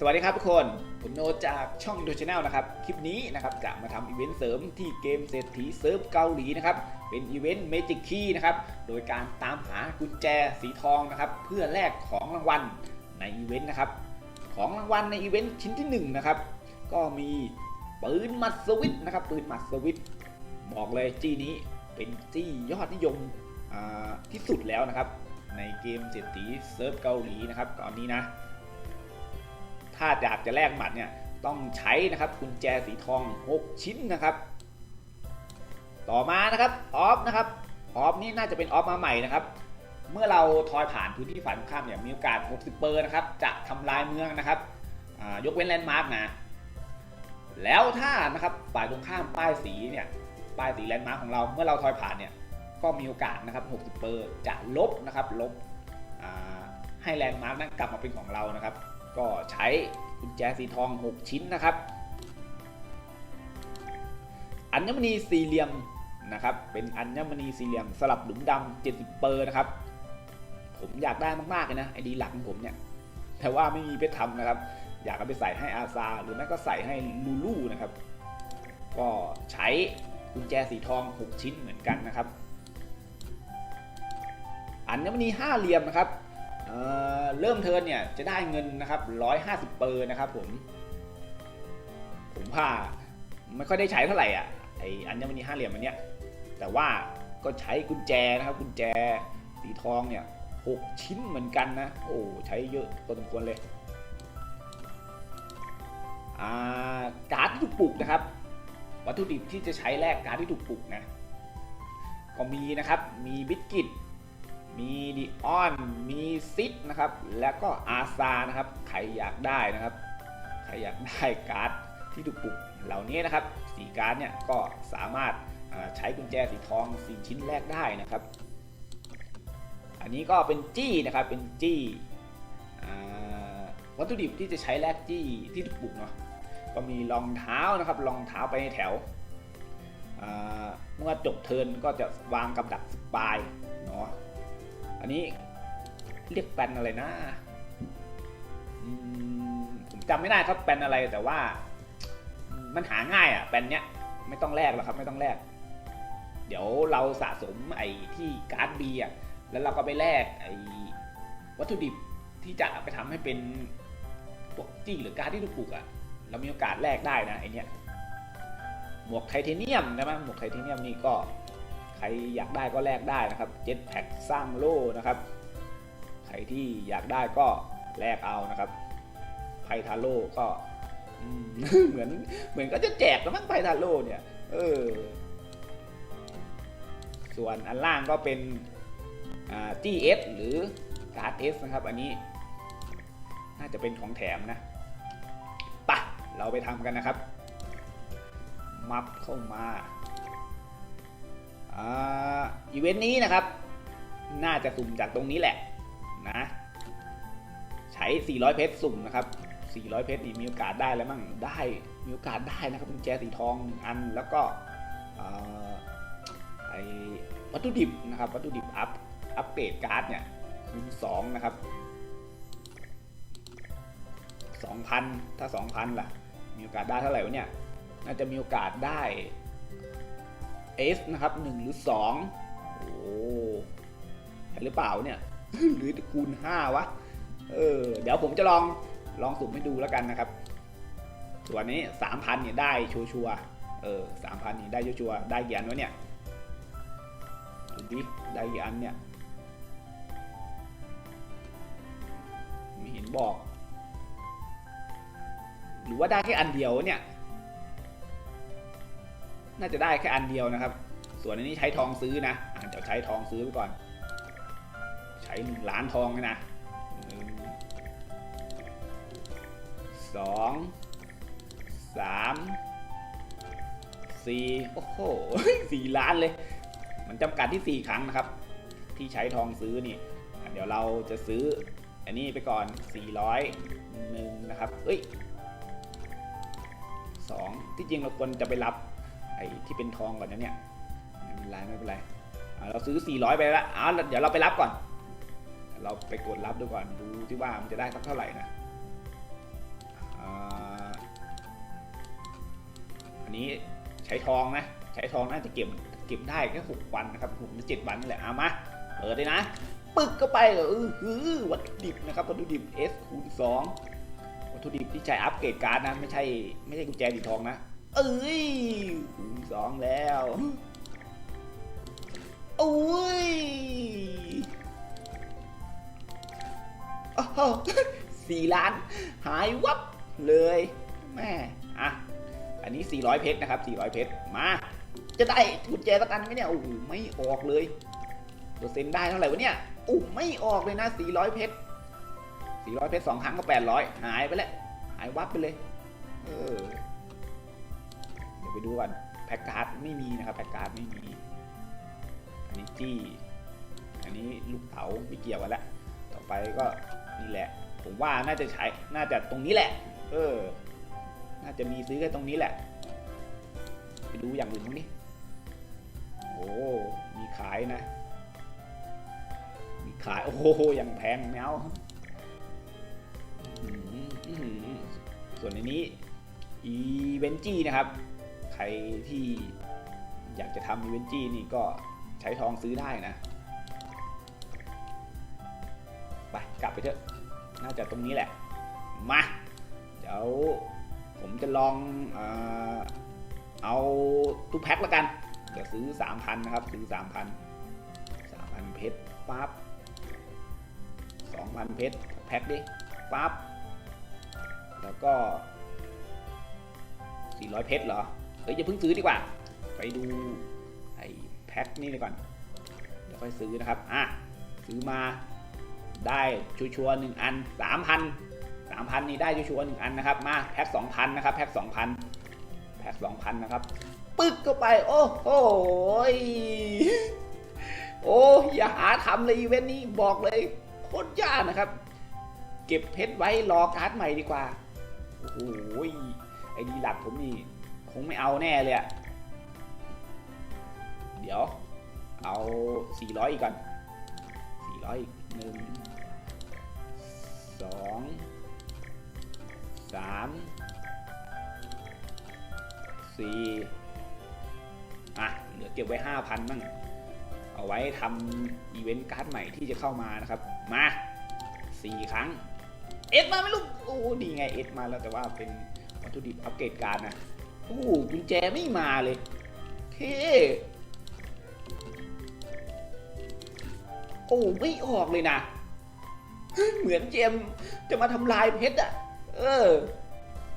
สวัสดีครับทุกคน ผมโนจากช่องดูช n แนลนะครับ คลิปนี้นะครับจะมาทำอีเวนต์เสริมที่เกมเศรษฐีเซิร์ฟเกาหลีนะครับ เป็นอีเวนต์เมจิกคีนะครับ โดยการตามหากุญแจสีทองนะครับ เพื่อแลกของรางวัลในอีเวนต์นะครับ ของรางวัลในอีเวนต์ชิ้นที่หนึ่งนะครับ ก็มีปืนมัดสวิตนะครับ ปืนมัดสวิตบอกเลยจี้นี้เป็นจี้ยอดนิยมที่สุดแล้วนะครับ ในเกมเศรษฐีเซิร์ฟเกาหลีนะครับ ตอนนี้นะ ถ้าอยากจะแลกหมัดเนี่ยต้องใช้นะครับกุญแจสีทอง 6 ชิ้นนะครับ ต่อมานะครับออฟนะครับออฟนี่น่าจะเป็นออฟมาใหม่นะครับ เมื่อเราทอยผ่านพื้นที่ฝ่ายตรงข้ามเนี่ยมีโอกาส 60 เปอร์นะครับจะทำลายเมืองนะครับยกเว้นแลนด์มาร์กนะแล้วถ้านะครับฝ่ายตรงข้ามป้ายสีเนี่ยป้ายสีแลนด์มาร์กของเราเมื่อเราทอยผ่านเนี่ยก็มีโอกาสนะครับ 60 เปอร์จะลบนะครับลบให้แลนด์มาร์กนั้นกลับมาเป็นของเรานะครับ ก็ใช้กุญแจสีทอง 6 ชิ้นนะครับ อัญมณีสี่เหลี่ยมนะครับ เป็นอัญมณีสี่เหลี่ยมสลับหลุมดำ70 เปอร์นะครับ ผมอยากได้มากๆเลยนะไอดีหลักของผมเนี่ย แต่ว่าไม่มีเพชรทำนะครับ อยากเอาไปใส่ให้อาซา หรือไม่ก็ใส่ให้ลูลูนะครับ ก็ใช้กุญแจสีทอง 6 ชิ้นเหมือนกันนะครับ อัญมณีห้าเหลี่ยมนะครับ เเริ่มเทิร์นเนี่ยจะได้เงินนะครับ 150 เปอร์นะครับผม ผมว่าไม่ค่อยได้ใช้เท่าไหร่อะไออัญมณีห้าเหลี่ยมอันเนี้ย แต่ว่าก็ใช้กุญแจนะครับกุญแจสีทองเนี่ยหกชิ้นเหมือนกันนะ โอ้ใช้เยอะพอสมควรเลยอ่าการ์ดที่ถูกปลุกนะครับ วัตถุดิบที่จะใช้แลกการ์ดที่ถูกปลุกนะก็มีนะครับมีบิสกิต มีดิออน มีซิดนะครับ แล้วก็อาซานะครับ ใครอยากได้นะครับ ใครอยากได้การ์ดที่ถูกปลุกเหล่านี้นะครับสีการ์ดเนี่ยก็สามารถใช้กุญแจสีทองสีชิ้นแรกได้นะครับ อันนี้ก็เป็นจี้นะครับ เป็นจี้วัตถุดิบที่จะใช้แลกจี้ที่ถูกปลุกเนาะ ก็มีรองเท้านะครับ รองเท้าไปในแถว เมื่อจบเทินก็จะวางกับดักสปาย อันนี้เรียกแปนอะไรนะผมจำไม่ได้ครับแปนอะไรแต่ว่า มันหาง่ายอะแปนเนี้ยไม่ต้องแลกหรอกครับ ไม่ต้องแลกเดี๋ยวเราสะสมไอ้ที่การ์ดบีอะแล้วเราก็ไปแลกไอ้วัตถุดิบที่จะไปทำให้เป็นพวกจี้หรือการ์ดที่ถูกปลูกอะ เรามีโอกาสแลกได้นะไอเนี้ยหมวกไทเทเนียมนะมั้งหมวกไทเทเนียมนี่ก็ ใครอยากได้ก็แลกได้นะครับเจ็ตแพ็กสร้างโล่นะครับ ใครที่อยากได้ก็แลกเอานะครับไพทาโร่ก็เหมือนเหมือนก็จะแจกแล้วมั้งไพทาโร่เนี่ยเออส่วนอันล่างก็เป็นอ่า GS หรือการ์ด S นะครับ อันนี้น่าจะเป็นของแถมนะปะเราไปทำกันนะครับ มับเข้ามา อีเวนต์นี้นะครับ น่าจะสุ่มจากตรงนี้แหละนะใช้ 400 เพชรสุ่มนะครับ 400 เพชรนี่มีโอกาสได้แล้วมั่งได้มีโอกาสได้นะครับกุญแจสีทองอันแล้วก็เอ่อไอวัตถุดิบนะครับวัตถุดิบอัพอัปเกรดการ์ดเนี่ยคูณ2นะครับ 2,000 ถ้า 2,000 ล่ะ มีโอกาสได้เท่าไหร่วะเนี่ย น่าจะมีโอกาสได้ S นะครับ 1 หรือ 2 หรือเปล่าเนี่ย หรือคูณ5วะ เออ เดี๋ยวผมจะลองลองสุ่มให้ดูแล้วกันนะครับ ส่วนนี้ 3,000เนี่ยได้ชัวร์ๆเออ3,000นี่ได้ชัวร์ๆได้กี่อันวะเนี่ยดูดิได้กี่อันเนี่ยไม่เห็นบอก หรือว่าได้แค่อันเดียวเนี่ย น่าจะได้แค่อันเดียวนะครับ ส่วนอันนี้ใช้ทองซื้อนะอ่าจะใช้ทองซื้อไปก่อน ช้หนึ่งล้านทองนะหนึ่งสองสามสี่โอ้โหสี่ล้านเลย มันจำกัดที่สี่ครั้งนะครับ ที่ใช้ทองซื้อนี่ เดี๋ยวเราจะซื้อ อันนี้ไปก่อน400หนึ่งนะครับเอ้ยสองที่จริงเราควรจะไปรับไอ้ที่เป็นทองก่อนนะเนี่ยไม่เป็นไรไม่เป็นไรเราซื้อ 400 ไปแล้วอ้าวเดี๋ยวเราไปรับก่อน เราไปกดรับดูก่อนดูที่ว่ามันจะได้สักเท่าไหร่นะอันนี้ใช้ทองนะ ใช้ทองน่าจะเก็บเก็บได้แค่หกวันนะครับหกถึงเจ็ดวันนี่แหละเอามาเปิดเลยนะ ปึกก็ไปเออหือวัตถุดิบนะครับวัตถุดิบ S คูณสองวัตถุดิบที่ใช้อัปเกรดการ์ดนะ ไม่ใช่ไม่ใช่กุญแจสีทองนะ เอ้ยคูณสองแล้วอุ้ย สี่ล้าน หายวับเลยแม่อะอันนี้ 400 เพชรนะครับ 400 เพชร มา จะได้กุญแจสักอันไหมเนี่ย โอ้โห ไม่ออกเลย เปอร์เซ็นต์ได้เท่าไหร่วะเนี่ยโอ้ไม่ออกเลยนะ 400 เพชร 400 เพชรสองครั้งก็ 800 หายไปแล้ว หายวับไปเลย เออ เดี๋ยวไปดูก่อน แพ็กการ์ดไม่มีนะครับ แพ็กการ์ดไม่มี อันนี้จี้ อันนี้ลูกเต๋าไม่เกี่ยวกันแล้ว ต่อไปก็ นี่แหละ ผมว่าน่าจะใช้น่าจะตรงนี้แหละ เออ น่าจะมีซื้อแค่ตรงนี้แหละ ไปดูอย่างอื่นมั้งดิโอ้มีขายนะ มีขาย โอ้โหอย่างแพงแมวส่วนในนี้อีเวนจี้นะครับ ใครที่อยากจะทำอีเวนจี้นี่ก็ใช้ทองซื้อได้นะ ไปเถอะ น่าจะตรงนี้แหละ มา เดี๋ยวผมจะลองเอาตู้แพ็คล้วกัน เดี๋ยวซื้อ 3,000 นะครับ ซื้อ 3,000 3,000 เพชรปั๊บ2,000 เพชรแพ็คดิปั๊บ แล้วก็ 400 เพชรเหรอ เฮ้ยอย่าเพิ่งซื้อดีกว่า ไปดูไอ้แพ็คนี่ดีก่อน เดี๋ยวค่อยซื้อนะครับ อะ ซื้อมา ได้ชัวร์หนึ่งอัน3,000 3,000นี่ได้ชัวร์หนึ่งอันนะครับ มาแพ็ค2,000นนะครับแพ็ค2,000แพ็ค2,000นนะครับ ปึ๊กเข้าไป โอ้โหยโอ้อย่าหาทำเลยอีเวนต์นี้บอกเลยโคตรยากนะครับ เก็บเพชรไว้รอการ์ดใหม่ดีกว่า โอ้โหยไอ้ดีหลักผมนี่ คงไม่เอาแน่เลยอะเดี๋ยว เอา 400 อีกก่อน400อีกหนึ่ง สองสามสี่อะเหลือเก็บไว้5,000บ้างเอาไว้ทำอีเวนต์การ์ดใหม่ที่จะเข้ามานะครับ มาสี่ครั้ง เอ็ดมาไม่ลูกโอ้ดีไงเอ็ดมาแล้วแต่ว่าเป็นวัตถุดิบอัปเกรดการ์ดนะโอ้กุญแจไม่มาเลยเท่โอ้ไม่ออกเลยนะ เหมือนเจมจะมาทำลายเพชรอะ เออ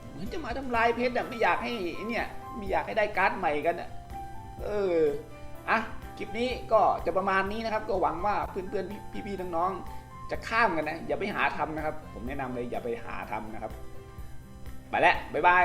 เหมือนจะมาทำลายเพชรอะไม่อยากให้เนี่ยไม่อยากให้ได้การ์ดใหม่กันอะ เออ อะ คลิปนี้ก็จะประมาณนี้นะครับ ก็หวังว่าเพื่อนๆ พี่ๆ น้องๆ จะข้ามกันนะ อย่าไปหาทำนะครับ ผมแนะนำเลยอย่าไปหาทำนะครับ ไปแล้วบ๊ายบาย